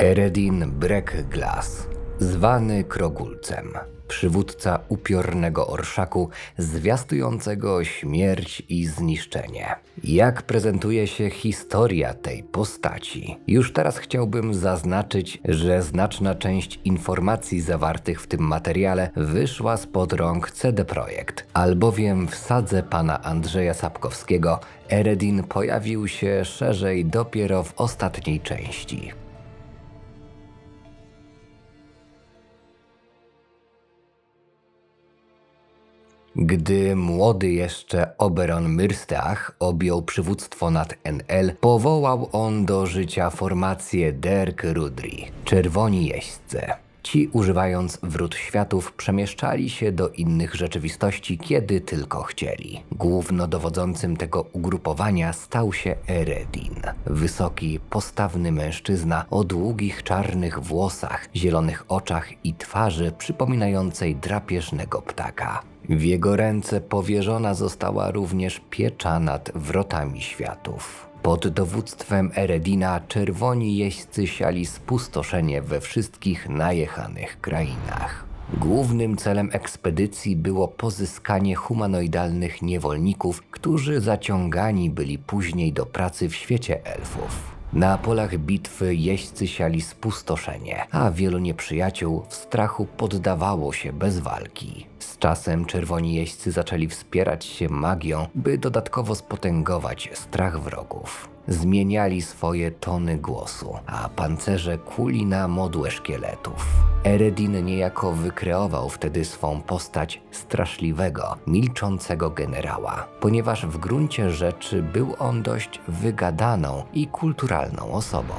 Eredin Breckglass, zwany Krogulcem, przywódca upiornego orszaku zwiastującego śmierć i zniszczenie. Jak prezentuje się historia tej postaci? Już teraz chciałbym zaznaczyć, że znaczna część informacji zawartych w tym materiale wyszła spod rąk CD Projekt, albowiem w sadze pana Andrzeja Sapkowskiego Eredin pojawił się szerzej dopiero w ostatniej części. Gdy młody jeszcze Oberon Myrstach objął przywództwo nad NL, powołał on do życia formację Derk Rudri, czerwoni jeźdźcy. Ci, używając wrót światów, przemieszczali się do innych rzeczywistości, kiedy tylko chcieli. Głównodowodzącym tego ugrupowania stał się Eredin. Wysoki, postawny mężczyzna o długich czarnych włosach, zielonych oczach i twarzy przypominającej drapieżnego ptaka. W jego ręce powierzona została również piecza nad wrotami światów. Pod dowództwem Eredina czerwoni jeźdźcy siali spustoszenie we wszystkich najechanych krainach. Głównym celem ekspedycji było pozyskanie humanoidalnych niewolników, którzy zaciągani byli później do pracy w świecie elfów. Na polach bitwy jeźdźcy siali spustoszenie, a wielu nieprzyjaciół w strachu poddawało się bez walki. Z czasem czerwoni jeźdźcy zaczęli wspierać się magią, by dodatkowo spotęgować strach wrogów. Zmieniali swoje tony głosu, a pancerze kuli na modłę szkieletów. Eredin niejako wykreował wtedy swą postać straszliwego, milczącego generała, ponieważ w gruncie rzeczy był on dość wygadaną i kulturalną osobą.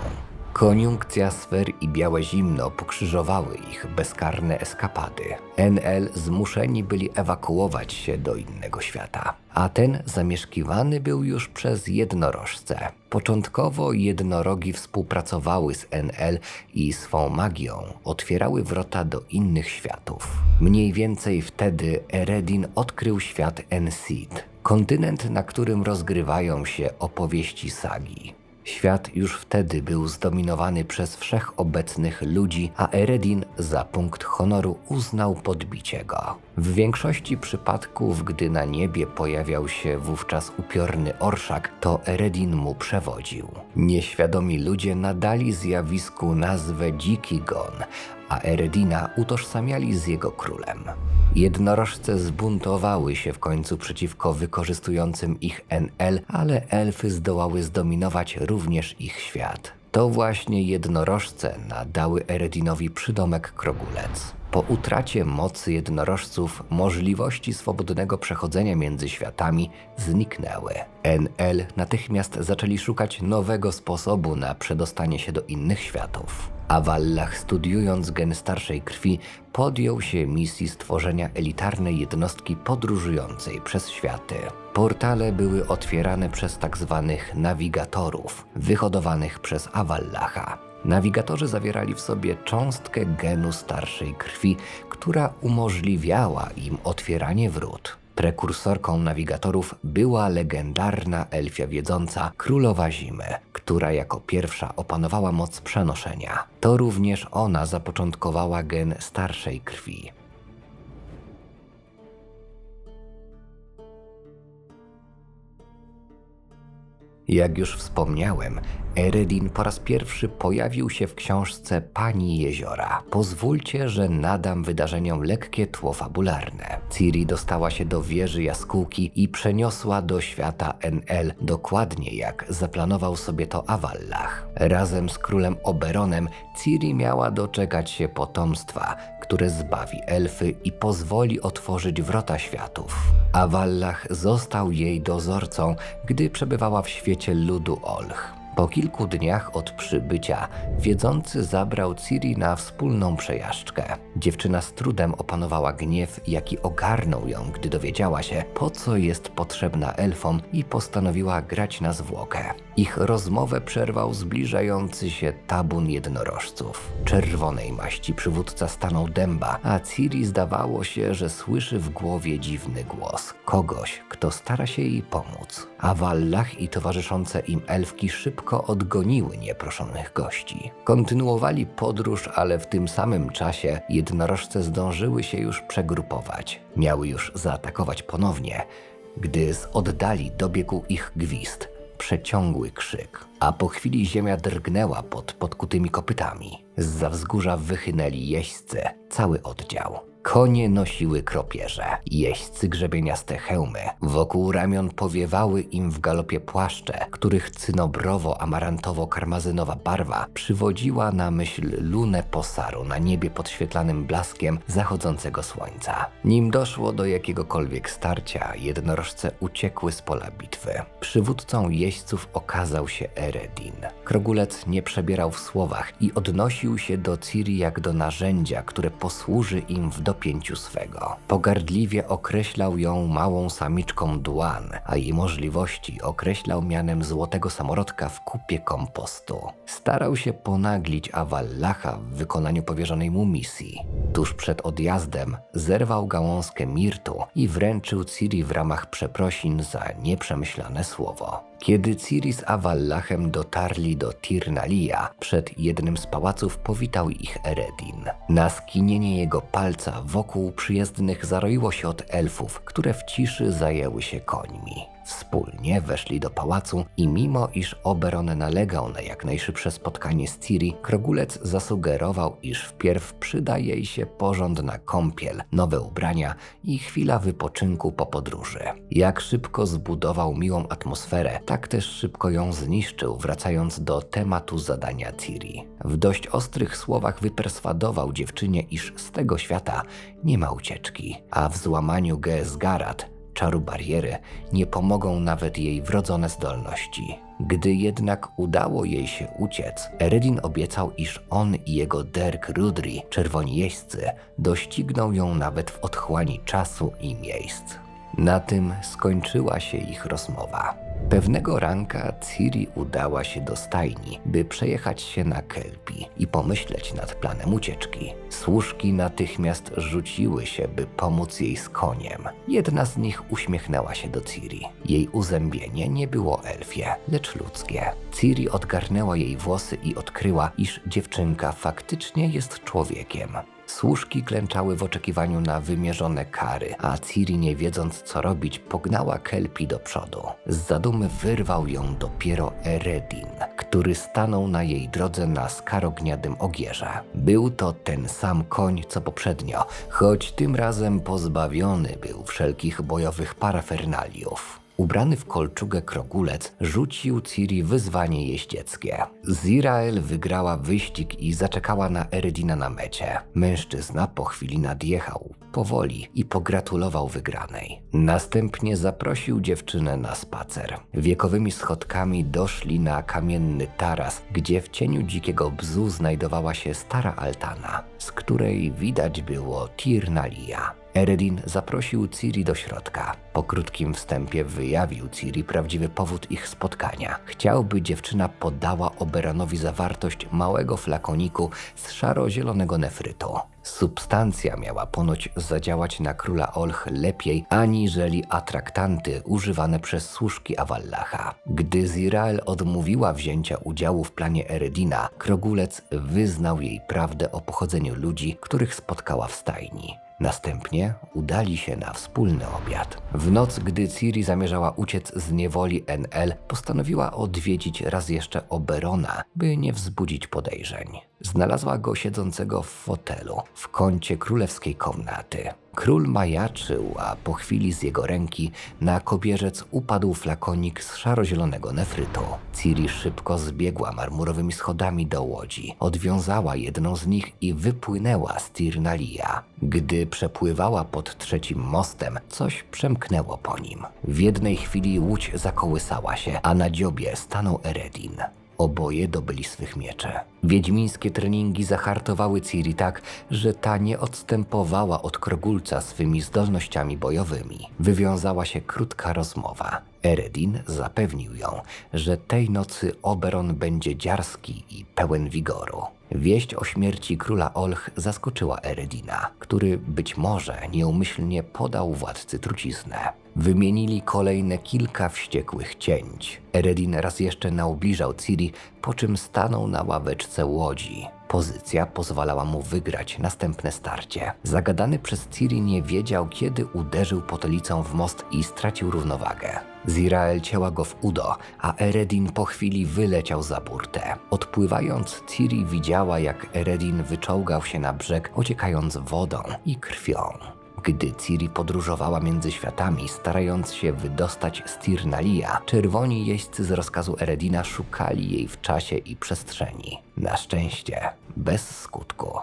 Koniunkcja sfer i białe zimno pokrzyżowały ich bezkarne eskapady. NL zmuszeni byli ewakuować się do innego świata, a ten zamieszkiwany był już przez jednorożce. Początkowo jednorogi współpracowały z NL i swą magią otwierały wrota do innych światów. Mniej więcej wtedy Eredin odkrył świat Enseed, kontynent, na którym rozgrywają się opowieści sagi. Świat już wtedy był zdominowany przez wszechobecnych ludzi, a Eredin za punkt honoru uznał podbicie go. W większości przypadków, gdy na niebie pojawiał się wówczas upiorny orszak, to Eredin mu przewodził. Nieświadomi ludzie nadali zjawisku nazwę Dziki Gon, a Eredina utożsamiali z jego królem. Jednorożce zbuntowały się w końcu przeciwko wykorzystującym ich NL, ale elfy zdołały zdominować również ich świat. To właśnie jednorożce nadały Eredinowi przydomek Krogulec. Po utracie mocy jednorożców możliwości swobodnego przechodzenia między światami zniknęły. NL natychmiast zaczęli szukać nowego sposobu na przedostanie się do innych światów. A Wallach, studiując gen starszej krwi, podjął się misji stworzenia elitarnej jednostki podróżującej przez światy. Portale były otwierane przez tak zwanych nawigatorów, wyhodowanych przez Awallacha. Nawigatorzy zawierali w sobie cząstkę genu starszej krwi, która umożliwiała im otwieranie wrót. Prekursorką nawigatorów była legendarna elfia wiedząca Królowa Zimy, która jako pierwsza opanowała moc przenoszenia. To również ona zapoczątkowała gen starszej krwi. Jak już wspomniałem, Eredin po raz pierwszy pojawił się w książce Pani Jeziora. Pozwólcie, że nadam wydarzeniom lekkie tło fabularne. Ciri dostała się do wieży jaskółki i przeniosła do świata NL, dokładnie jak zaplanował sobie to Avallach. Razem z królem Oberonem Ciri miała doczekać się potomstwa, które zbawi elfy i pozwoli otworzyć wrota światów. Avallach został jej dozorcą, gdy przebywała w świecie ludu Olch. Po kilku dniach od przybycia wiedzący zabrał Ciri na wspólną przejażdżkę. Dziewczyna z trudem opanowała gniew, jaki ogarnął ją, gdy dowiedziała się, po co jest potrzebna elfom i postanowiła grać na zwłokę. Ich rozmowę przerwał zbliżający się tabun jednorożców. Czerwonej maści przywódca stanął dęba, a Ciri zdawało się, że słyszy w głowie dziwny głos. Kogoś, kto stara się jej pomóc. A Wallach i towarzyszące im elfki szybko szybko odgoniły nieproszonych gości. Kontynuowali podróż, ale w tym samym czasie jednorożce zdążyły się już przegrupować. Miały już zaatakować ponownie, gdy z oddali dobiegł ich gwizd, przeciągły krzyk, a po chwili ziemia drgnęła pod podkutymi kopytami. Z wzgórza wychynęli jeźdźcy, cały oddział. Konie nosiły kropierze, jeźdźcy grzebieniaste hełmy. Wokół ramion powiewały im w galopie płaszcze, których cynobrowo-amarantowo-karmazynowa barwa przywodziła na myśl lunę posaru na niebie podświetlanym blaskiem zachodzącego słońca. Nim doszło do jakiegokolwiek starcia, jednorożce uciekły z pola bitwy. Przywódcą jeźdźców okazał się Eredin. Krogulec nie przebierał w słowach i odnosił się do Ciri jak do narzędzia, które posłuży im w dopięciu swego. Pogardliwie określał ją małą samiczką Duan, a jej możliwości określał mianem złotego samorodka w kupie kompostu. Starał się ponaglić Awallacha w wykonaniu powierzonej mu misji. Tuż przed odjazdem zerwał gałązkę mirtu i wręczył Ciri w ramach przeprosin za nieprzemyślane słowo. Kiedy Ciri z Awallachem dotarli do Tirnalia, przed jednym z pałaców powitał ich Eredin. Na skinienie jego palca wokół przyjezdnych zaroiło się od elfów, które w ciszy zajęły się końmi. Wspólnie weszli do pałacu i mimo iż Oberon nalegał na jak najszybsze spotkanie z Ciri, Krogulec zasugerował, iż wpierw przyda jej się porządna kąpiel, nowe ubrania i chwila wypoczynku po podróży. Jak szybko zbudował miłą atmosferę, tak też szybko ją zniszczył, wracając do tematu zadania Ciri. W dość ostrych słowach wyperswadował dziewczynie, iż z tego świata nie ma ucieczki, a w złamaniu Geesgarat czaru bariery nie pomogą nawet jej wrodzone zdolności. Gdy jednak udało jej się uciec, Eredin obiecał, iż on i jego Derk Rudri, czerwoni jeźdźcy, dościgną ją nawet w otchłani czasu i miejsc. Na tym skończyła się ich rozmowa. Pewnego ranka Ciri udała się do stajni, by przejechać się na Kelpi i pomyśleć nad planem ucieczki. Służki natychmiast rzuciły się, by pomóc jej z koniem. Jedna z nich uśmiechnęła się do Ciri. Jej uzębienie nie było elfie, lecz ludzkie. Ciri odgarnęła jej włosy i odkryła, iż dziewczynka faktycznie jest człowiekiem. Służki klęczały w oczekiwaniu na wymierzone kary, a Ciri nie wiedząc co robić pognała Kelpi do przodu. Z zadumy wyrwał ją dopiero Eredin, który stanął na jej drodze na skarogniadym ogierze. Był to ten sam koń co poprzednio, choć tym razem pozbawiony był wszelkich bojowych parafernaliów. Ubrany w kolczugę krogulec rzucił Ciri wyzwanie jeździeckie. Zirael wygrała wyścig i zaczekała na Eredina na mecie. Mężczyzna po chwili nadjechał, powoli i pogratulował wygranej. Następnie zaprosił dziewczynę na spacer. Wiekowymi schodkami doszli na kamienny taras, gdzie w cieniu dzikiego bzu znajdowała się stara altana, z której widać było Tirnalia. Eredin zaprosił Ciri do środka. Po krótkim wstępie wyjawił Ciri prawdziwy powód ich spotkania. Chciał, by dziewczyna podała Oberanowi zawartość małego flakoniku z szaro-zielonego nefrytu. Substancja miała ponoć zadziałać na króla Olch lepiej aniżeli atraktanty używane przez służki Awallacha. Gdy Zirael odmówiła wzięcia udziału w planie Eredina, Krogulec wyznał jej prawdę o pochodzeniu ludzi, których spotkała w stajni. Następnie udali się na wspólny obiad. W noc, gdy Ciri zamierzała uciec z niewoli NL, postanowiła odwiedzić raz jeszcze Oberona, by nie wzbudzić podejrzeń. Znalazła go siedzącego w fotelu w kącie królewskiej komnaty. Król majaczył, a po chwili z jego ręki na kobierzec upadł flakonik z szarozielonego nefrytu. Ciri szybko zbiegła marmurowymi schodami do łodzi, odwiązała jedną z nich i wypłynęła z Tirnalia. Gdy przepływała pod trzecim mostem, coś przemknęło po nim. W jednej chwili łódź zakołysała się, a na dziobie stanął Eredin. Oboje dobyli swych miecze. Wiedźmińskie treningi zahartowały Ciri tak, że ta nie odstępowała od krogulca swymi zdolnościami bojowymi. Wywiązała się krótka rozmowa. Eredin zapewnił ją, że tej nocy Oberon będzie dziarski i pełen wigoru. Wieść o śmierci króla Olch zaskoczyła Eredina, który być może nieumyślnie podał władcy truciznę. Wymienili kolejne kilka wściekłych cięć. Eredin raz jeszcze naubliżał Ciri, po czym stanął na ławeczce łodzi. Pozycja pozwalała mu wygrać następne starcie. Zagadany przez Ciri nie wiedział, kiedy uderzył potelicą w most i stracił równowagę. Zirael cięła go w udo, a Eredin po chwili wyleciał za burtę. Odpływając, Ciri widziała, jak Eredin wyczołgał się na brzeg, ociekając wodą i krwią. Gdy Ciri podróżowała między światami, starając się wydostać z Tirnalia, czerwoni jeźdźcy z rozkazu Eredina szukali jej w czasie i przestrzeni. Na szczęście, bez skutku.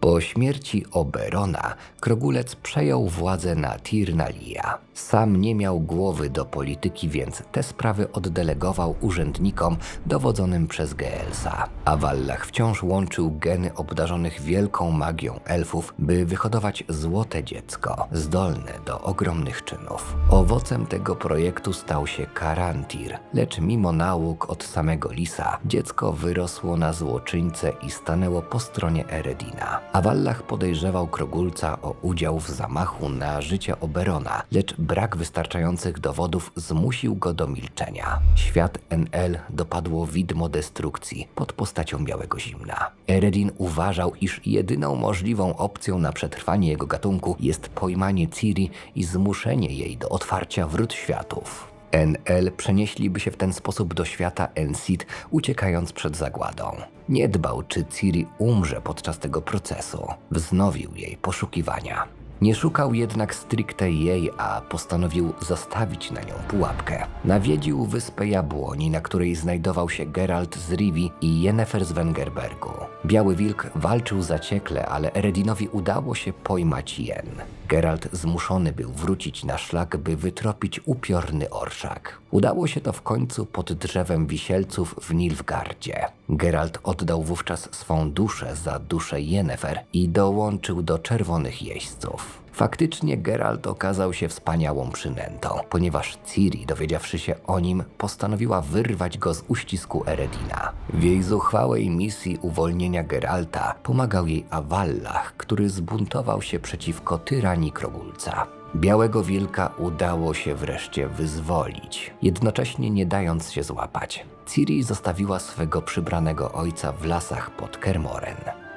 Po śmierci Oberona, Krogulec przejął władzę na Tirnalia. Sam nie miał głowy do polityki, więc te sprawy oddelegował urzędnikom dowodzonym przez Geelsa. A Wallach wciąż łączył geny obdarzonych wielką magią elfów, by wyhodować złote dziecko, zdolne do ogromnych czynów. Owocem tego projektu stał się Karantir, lecz mimo nauk od samego Lisa, dziecko wyrosło na złoczyńcę i stanęło po stronie Eredina. A Wallach podejrzewał Krogulca o udział w zamachu na życie Oberona, lecz brak wystarczających dowodów zmusił go do milczenia. Świat NL dopadło widmo destrukcji pod postacią Białego Zimna. Eredin uważał, iż jedyną możliwą opcją na przetrwanie jego gatunku jest pojmanie Ciri i zmuszenie jej do otwarcia wrót światów. NL przenieśliby się w ten sposób do świata Ensid, uciekając przed zagładą. Nie dbał, czy Ciri umrze podczas tego procesu. Wznowił jej poszukiwania. Nie szukał jednak stricte jej, a postanowił zostawić na nią pułapkę. Nawiedził wyspę Jabłoni, na której znajdował się Geralt z Rivi i Yennefer z Wengerbergu. Biały Wilk walczył zaciekle, ale Eredinowi udało się pojmać Jen. Geralt zmuszony był wrócić na szlak, by wytropić upiorny orszak. Udało się to w końcu pod drzewem wisielców w Nilfgardzie. Geralt oddał wówczas swą duszę za duszę Yennefer i dołączył do czerwonych jeźdźców. Faktycznie Geralt okazał się wspaniałą przynętą, ponieważ Ciri, dowiedziawszy się o nim, postanowiła wyrwać go z uścisku Eredina. W jej zuchwałej misji uwolnienia Geralta pomagał jej Avallach, który zbuntował się przeciwko tyranii Krogulca. Białego wilka udało się wreszcie wyzwolić, jednocześnie nie dając się złapać. Ciri zostawiła swego przybranego ojca w lasach pod Kermoren.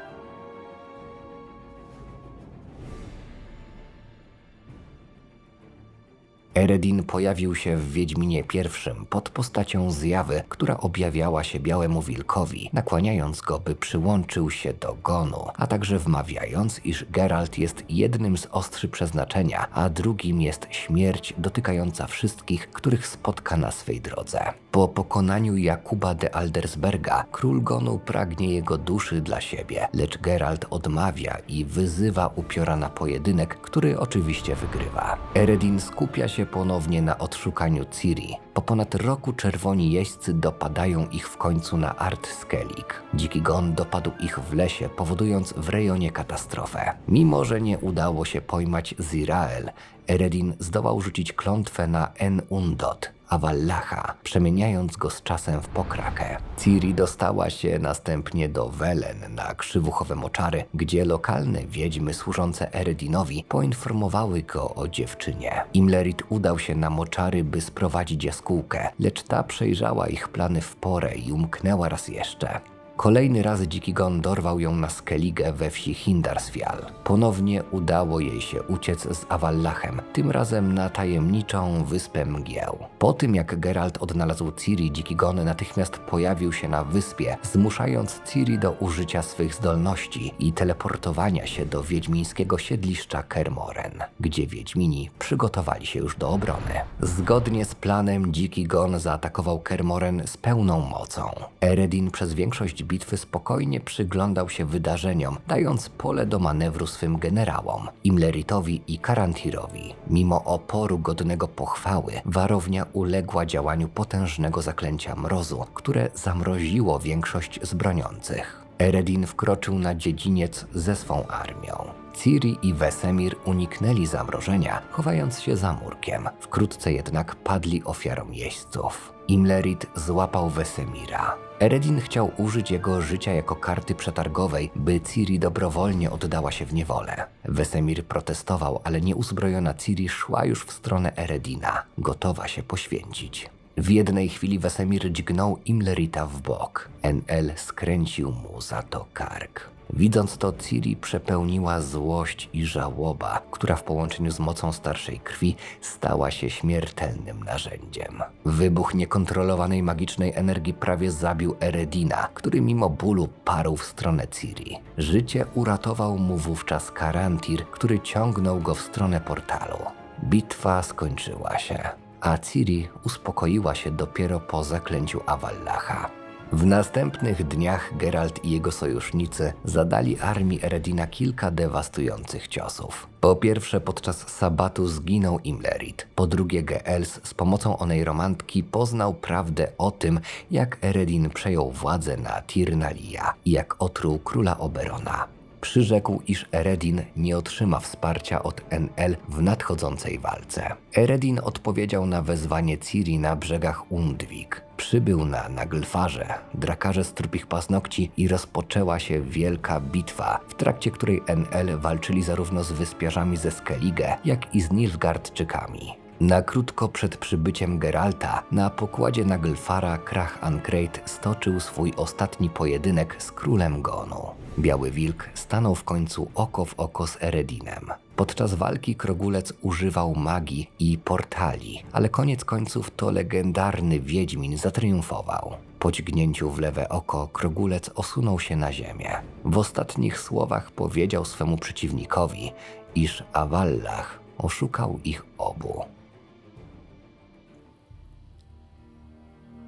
Eredin pojawił się w Wiedźminie I pod postacią zjawy, która objawiała się Białemu Wilkowi, nakłaniając go, by przyłączył się do Gonu, a także wmawiając, iż Geralt jest jednym z ostrzy przeznaczenia, a drugim jest śmierć dotykająca wszystkich, których spotka na swej drodze. Po pokonaniu Jakuba de Aldersberga, król Gonu pragnie jego duszy dla siebie, lecz Geralt odmawia i wyzywa upiora na pojedynek, który oczywiście wygrywa. Eredin skupia się ponownie na odszukaniu Ciri. Po ponad roku czerwoni jeźdźcy dopadają ich w końcu na Art Skellig. Dziki gon dopadł ich w lesie, powodując w rejonie katastrofę. Mimo, że nie udało się pojmać Zirael, Eredin zdołał rzucić klątwę na En Undot, Avallacha, przemieniając go z czasem w pokrakę. Ciri dostała się następnie do Welen na krzywuchowe moczary, gdzie lokalne wiedźmy służące Eredinowi poinformowały go o dziewczynie. Imlerit udał się na moczary, by sprowadzić jaskółkę, lecz ta przejrzała ich plany w porę i umknęła raz jeszcze. Kolejny raz dziki gon dorwał ją na Skellige we wsi Hindarsfjall. Ponownie udało jej się uciec z Avallachem, tym razem na tajemniczą wyspę mgieł. Po tym jak Geralt odnalazł Ciri, dziki gon natychmiast pojawił się na wyspie, zmuszając Ciri do użycia swych zdolności i teleportowania się do wiedźmińskiego siedliszcza Kermoren, gdzie wiedźmini przygotowali się już do obrony. Zgodnie z planem dziki gon zaatakował Kermoren z pełną mocą. Eredin przez większość bitwy spokojnie przyglądał się wydarzeniom, dając pole do manewru swym generałom, Imleritowi i Karantirowi. Mimo oporu godnego pochwały, warownia uległa działaniu potężnego zaklęcia mrozu, które zamroziło większość z broniących. Eredin wkroczył na dziedziniec ze swą armią. Ciri i Wesemir uniknęli zamrożenia, chowając się za murkiem. Wkrótce jednak padli ofiarą jeźdźców. Imlerit złapał Wesemira. Eredin chciał użyć jego życia jako karty przetargowej, by Ciri dobrowolnie oddała się w niewolę. Wesemir protestował, ale nieuzbrojona Ciri szła już w stronę Eredina, gotowa się poświęcić. W jednej chwili Wesemir dźgnął Imlerita w bok. NL skręcił mu za to kark. Widząc to, Ciri przepełniła złość i żałoba, która w połączeniu z mocą starszej krwi stała się śmiertelnym narzędziem. Wybuch niekontrolowanej magicznej energii prawie zabił Eredina, który mimo bólu parł w stronę Ciri. Życie uratował mu wówczas Karantir, który ciągnął go w stronę portalu. Bitwa skończyła się, a Ciri uspokoiła się dopiero po zaklęciu Avallacha. W następnych dniach Geralt i jego sojusznicy zadali armii Eredina kilka dewastujących ciosów. Po pierwsze, podczas sabatu zginął Imlerit. Po drugie, Geels z pomocą onej romantki poznał prawdę o tym, jak Eredin przejął władzę na Tirnalia i jak otruł króla Oberona. Przyrzekł, iż Eredin nie otrzyma wsparcia od NL w nadchodzącej walce. Eredin odpowiedział na wezwanie Ciri na brzegach Undwik. Przybył na Naglfarze, drakarze z trupich paznokci i rozpoczęła się wielka bitwa, w trakcie której NL walczyli zarówno z wyspiarzami ze Skellige, jak i z Nilfgaardczykami. Na krótko przed przybyciem Geralta na pokładzie Naglfara Krach Ankreid stoczył swój ostatni pojedynek z królem Gonu. Biały Wilk stanął w końcu oko w oko z Eredinem. Podczas walki Krogulec używał magii i portali, ale koniec końców to legendarny Wiedźmin zatriumfował. Po dźgnięciu w lewe oko Krogulec osunął się na ziemię. W ostatnich słowach powiedział swemu przeciwnikowi, iż Avallach oszukał ich obu.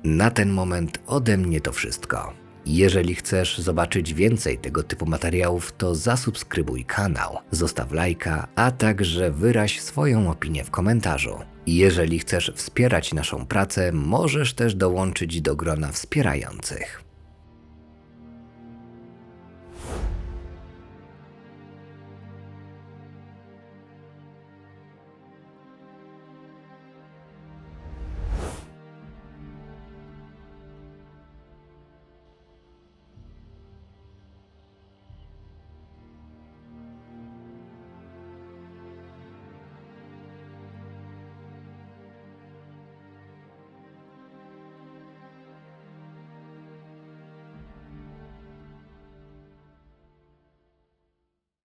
Na ten moment ode mnie to wszystko. Jeżeli chcesz zobaczyć więcej tego typu materiałów, to zasubskrybuj kanał, zostaw lajka, a także wyraź swoją opinię w komentarzu. Jeżeli chcesz wspierać naszą pracę, możesz też dołączyć do grona wspierających.